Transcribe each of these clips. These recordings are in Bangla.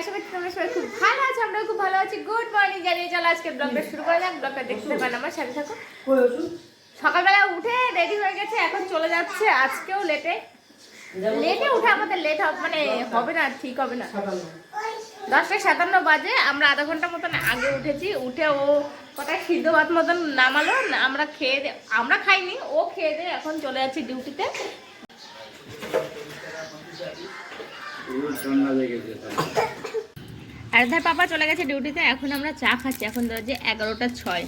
আশা করছি তোমরা সবাই খুব ভালো আছো আমরা খুব ভালো আছি। গুড মর্নিং জানিয়ে চলো আজকে ব্লগটা শুরু করা যাক ব্লগটা দেখতে পারেন আমার সাথে থাকো। সকালবেলা উঠে রেডি হয়ে গেছে এখন চলে যাচ্ছে আজকেও লেটে লেটে উঠে আমাদের লেট হবে মানে হবে না ঠিক হবে না। দশটা সাতান্ন বাজে আমরা আধা ঘণ্টা মতন আগে উঠেছি উঠে ও কটা সিদ্ধ ভাত মতন নামালো না, আমরা খেয়ে দে আমরা খাইনি ও খেয়ে দিয়ে এখন চলে যাচ্ছি ডিউটিতে ঠান্ডা লেগেছে আরাধার পাপা চলে গেছে ডিউটিতে, এখন আমরা চা খাচ্ছি। এখন ধর যে এগারোটা ছয়।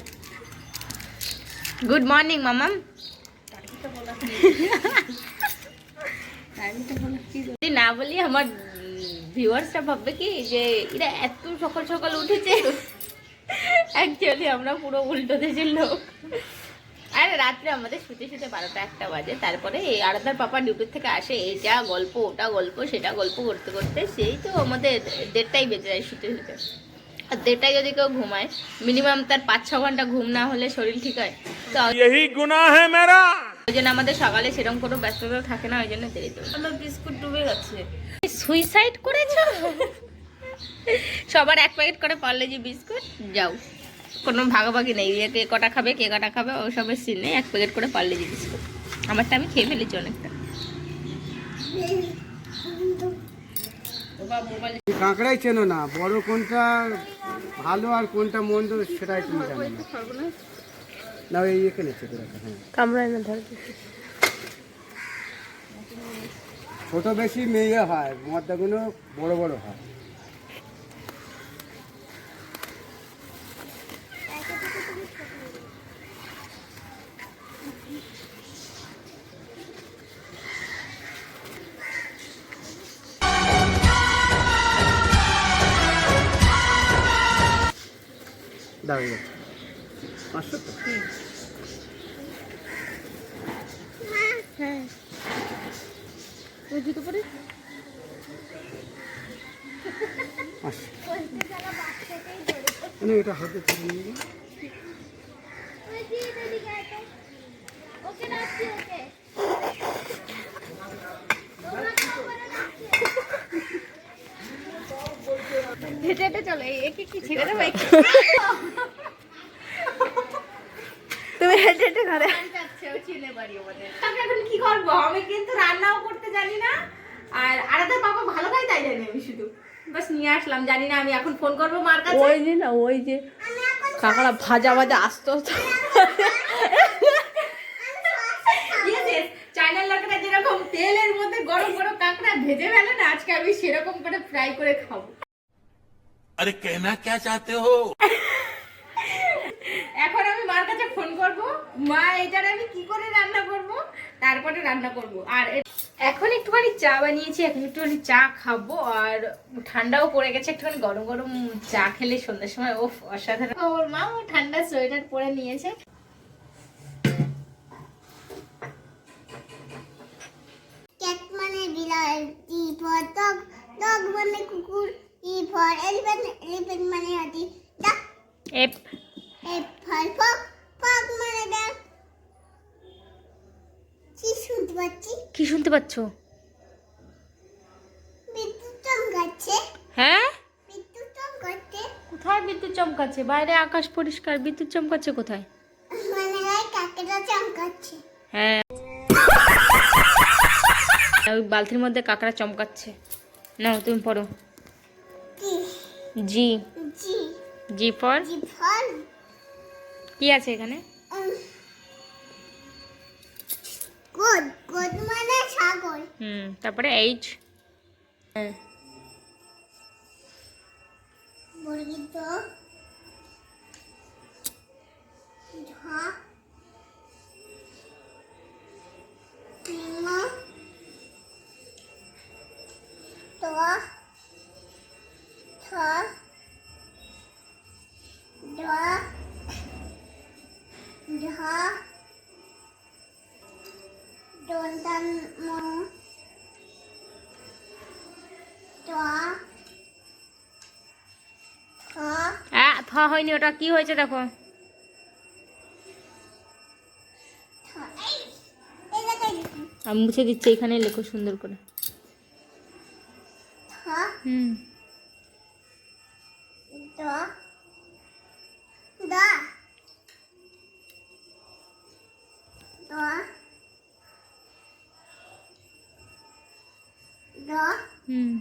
গুড মর্নিং মামাম না বলি, আমার ভিউয়ার্সটা ভাববে কি যে এরা এত সকাল সকাল উঠেছে। অ্যাকচুয়ালি আমরা পুরো উল্টো দেশের লোক। আর রাত্রে আমাদের শুতে শুতে বারোটা একটা বাজে। তারপরে এই আরাধার পাপা ডিউটির থেকে আসে এইটা গল্প ওটা গল্প সেটা গল্প করতে করতে সেই তো আমাদের দেড়টাই বেজে যায় শুতে শুতে। আর দেড়টায় যদি কেউ ঘুমায় মিনিমাম তার পাঁচ ছ ঘণ্টা ঘুম না হলে শরীর ঠিক হয়। তো ওই জন্য আমাদের সকালে সেরকম কোনো ব্যস্ততা থাকে না ওই জন্য দেরি আমার বিস্কুট ডুবে গেছে। সুইসাইড করেছ? সবার এক প্যাকেট করে পারলে যে বিস্কুট যাও। কোনো ভাগাভাগি নেই। যে কে কটা খাবে কে কটা খাবে ওসবের সিন নেই। এক প্যাকেট করে পারলেজি বিস্কুট আমারটা আমি খেয়ে ফেলেছি অনেকটা। কাঁকড়াই চেনো না। বড় কোনটা ভালো আর কোনটা মন্দ সেটাই তুমি জানো না। না ওই এখানে চেপে রাখা হ্যাঁ। কামড়ায় না ধর। ছোট বেশি মেয়ে হয় মদ্দাগুলো বড় বড় হয়। দাঁড়িয়ে পাঁচশো তো? জুতো পরে? পাঁচশো। এটা হাতে তুলে নিয়ে যাও। হেঁটে হেঁটে চলে একে কি ছেড়ে দেবো? হেঁটে রান্নাও করতে জানি না। আর আরাধার বাবা ভালো খাই তাই জানি আমি শুধু। বাস নিয়ে আসলাম জানি আমি এখন ফোন করব মার ওই যে কাঁকড়া ভাজা ভাজা আসতে হতো চায়নার লোকেরা যেরকম তেলের মধ্যে গরম গরম কাঁকড়া ভেজে ফেলে না আজকে আমি সেরকম করে ফ্রাই করে খাব। আরে কেনা কে চাতে হো? মা এটার আমি কি করে রান্না করব? তারপরে রান্না করব। আর এখন একটুখানি চা বানিয়েছি এখন একটুখানি চা খাব আর ঠান্ডাও পড়ে গেছে একটুখানি গরম গরম চা খেলে সন্ধ্যার সময় ও অসাধারণ। ওর মা ও ঠান্ডা সোয়েটার পরে নিয়েছে। ক্যাট মানে মানে কুকুর ই ফর এলিফ্যান্ট এলিফ্যান্ট মানে হাতি। ডাক এপ। এফ ফর ফক। কি শুনতে পাচ্ছি? কি শুনতে পাচ্ছ? বিদ্যুৎ চমকাচ্ছে। হ্যাঁ? কোথায় বিদ্যুৎ চমকাচ্ছে? বাইরে আকাশ পরিষ্কার বিদ্যুৎ চমকাচ্ছে কোথায়? মানে গায়ে কাকেরা চমকাচ্ছে। হ্যাঁ। ওই বালতির মধ্যে কাকড়া চমকাচ্ছে। নাও তুমি পড়ো। জি। জি। জি ফর জি ফল কি আছে এখানে? গোদ গোদ মানে সাগর হুম তারপরে এইচ? হ্যাঁ। নিম ত। থ থ হয়নি, ওটা কি হয়েছে দেখো। আমি মুছে দিচ্ছি এখানে লেখো সুন্দর করে। হুম. হুম।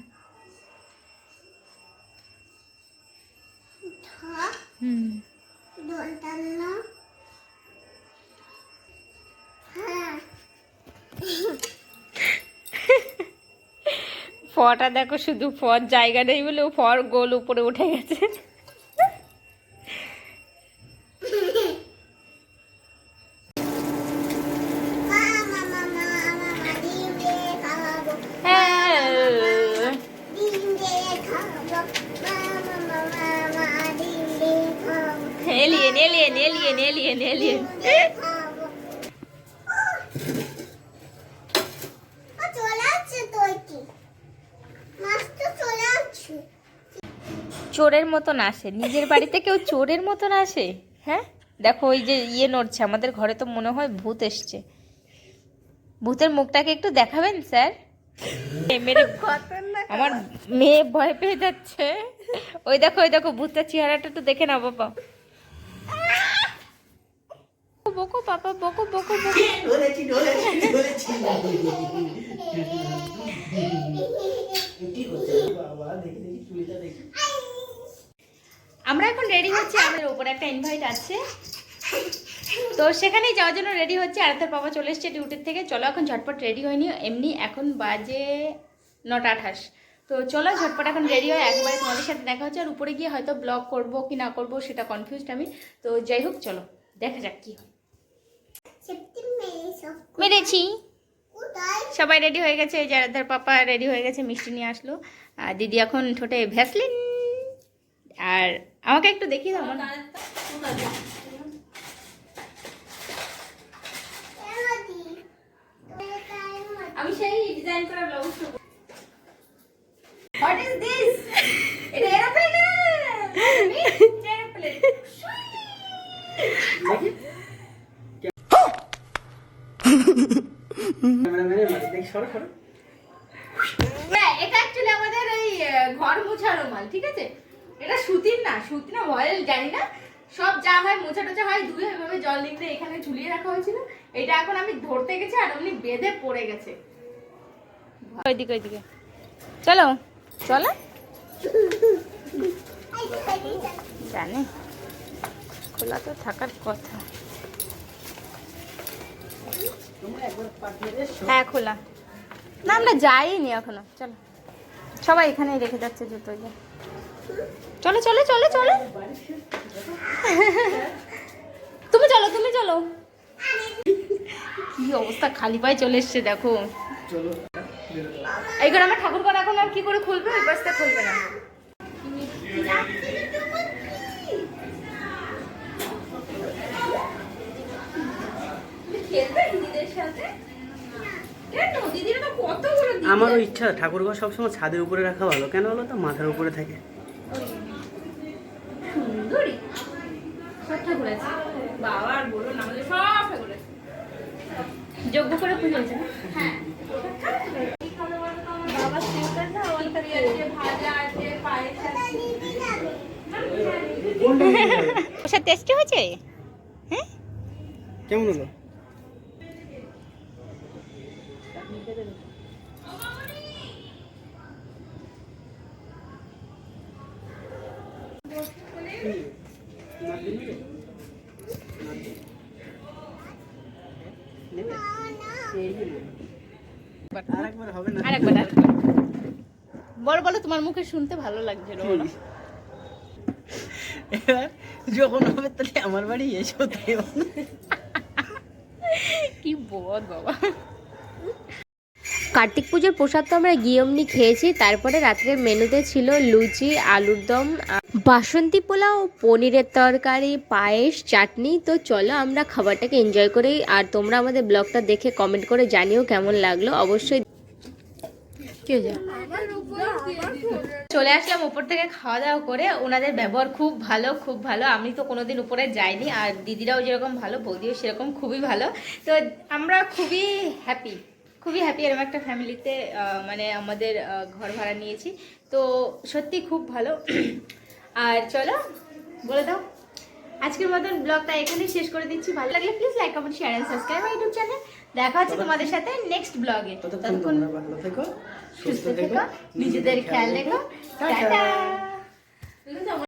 ফটা দেখো শুধু ফর জায়গা নেই বলে ও ফর গোল উপরে উঠে গেছে। মামা মামা মামা ডিম দিয়ে খাব হ্যাঁ। ডিম দিয়ে খাব মামা মামা মামা ডিম দিয়ে খাব alien alien alien alien alien খাব ও চলে আসছে তো এটি মাছ তো চলে আসছে চোরের মতন আসে। নিজের বাড়িতে কেউ চোরের মতন আসে? হ্যাঁ? দেখো ওই যে ইয়ে নড়ছে আমাদের ঘরে তো মনে হয় ভূত এসছে। ভূতের মুখটাকে একটু দেখাবেন স্যার? মেরে আমার মেয়ে ভয় পেয়ে যাচ্ছে। ওই দেখো ওই দেখো ভূতের চেহারাটা একটু দেখে নাও বাবা। বকো পাপা বকো বকো বকো। আমরা এখন রেডি হচ্ছি আমাদের উপরে, একটা ইনভাইট আছে। তো সেখানেই যাওয়ার জন্য রেডি হচ্ছে। আর তার বাবা চলে এসছে ডিউটির থেকে। চলো এখন ঝটপট রেডি হয়নি। এমনি এখন বাজে নটা আঠাশ। তো চলো ঝটপট এখন রেডি হয় একবারে তোমাদের সাথে দেখা হচ্ছে। আর উপরে গিয়ে হয়তো ব্লগ করব কি না করব সেটা কনফিউজড আমি। তো যাই হোক, চলো দেখা যাক কি হয়। মেরেছি। সবাই রেডি হয়ে গেছে। এই যারাদের পাপা রেডি হয়ে গেছে, মিষ্টি নিয়ে আসলো। আর দিদি এখন ঠোঁটে ভ্যাসলিন আর আমাকে একটু দেখিয়ে দাও আমি সেই ডিজাইন করা ব্লাউজ হোয়াট ইজ দিস এটা হ্যাঁ এটা অ্যাকচুয়ালি আমাদের এই ঘর মোছার রুমাল ঠিক আছে? এটা সুতির না, সুতি না ভয়েল জানি না। সব যা হয় মোছা টোছা হয়, ধুয়ে এভাবে জল নিতে এখানে ঝুলিয়ে রাখা হয়েছিল। এটা এখন আমি ধরতে গেছি আর অমনি বেঁধে পড়ে গেছে। ওইদিকে ওইদিকে। চলো চলো। জানে, খোলা তো থাকার কথা। হ্যাঁ খোলা। না, আমরা যাইনি এখনও। চলো। সবাই এখানেই রেখে যাচ্ছে জুতো যে চলো চলো চলো চলো। তুমি চলো তুমি চলো। কি অবস্থা, খালি পায়ে চলে এসছে, দেখো। এইখানে আমার ঠাকুর ঘর এখন আর কি করে খুলবে, ওই পাশটা খুলবে না। আমারও ইচ্ছা, ঠাকুরঘর সবসময় ছাদের উপরে রাখা ভালো। কেন বলো তো? মাথার উপরে থাকে। সুন্দরী। সব ঠাকুর আছে। বাবা আর বলো আমাদের সব ঠাকুর আছে। যজ্ঞ করে পুজো হয়েছে হ্যাঁ। বাবা সিস্টার না অলকারি আছে ভাজা আছে পায়েস আছে। ওটা টেস্টি হয়েছে? হ্যাঁ? কেমন হলো আরেকবার হবে না আরেকবার আরেকবার বলো বলো তোমার মুখে শুনতে ভালো লাগছে বলো যখন হবে তাহলে আমার বাড়ি এসো কি বল বাবা। কার্তিক পুজোর প্রসাদ তো আমরা গিয়মনি খেয়েছি তারপরে রাত্রের মেনুতে ছিল লুচি আলুর দম বাসন্তী পোলাও, পনিরের তরকারি, পায়েস, চাটনি। তো চলো আমরা খাবারটাকে এনজয় করি। আর তোমরা আমাদের ব্লগটা দেখে কমেন্ট করে জানিও কেমন লাগল। অবশ্যই চলে আসলাম উপর থেকে খাওয়া দাওয়া করে। ওনাদের ব্যবহার খুব ভালো খুব ভালো। আমি তো কোনোদিন উপরে যাইনি। আর দিদিরাও যেরকম ভালো, বৌদিও সেরকম খুবই ভালো। তো আমরা খুবই হ্যাপি খুবই হ্যাপি এরকম একটা ফ্যামিলিতে মানে আমাদের ঘর ভাড়া নিয়েছি। তো সত্যি খুব ভালো। আর চলো বলে দাও। আজকের মতন ব্লগটা এখানে শেষ করে দিচ্ছি। ভালো লাগলে please like comment share and subscribe YouTube channel দেখা হচ্ছে তোমাদের সাথে নেক্সট ব্লগে ততক্ষণ ভালো থেকো সুস্থ থেকো নিজেদের খেয়াল রেখো। টাটা।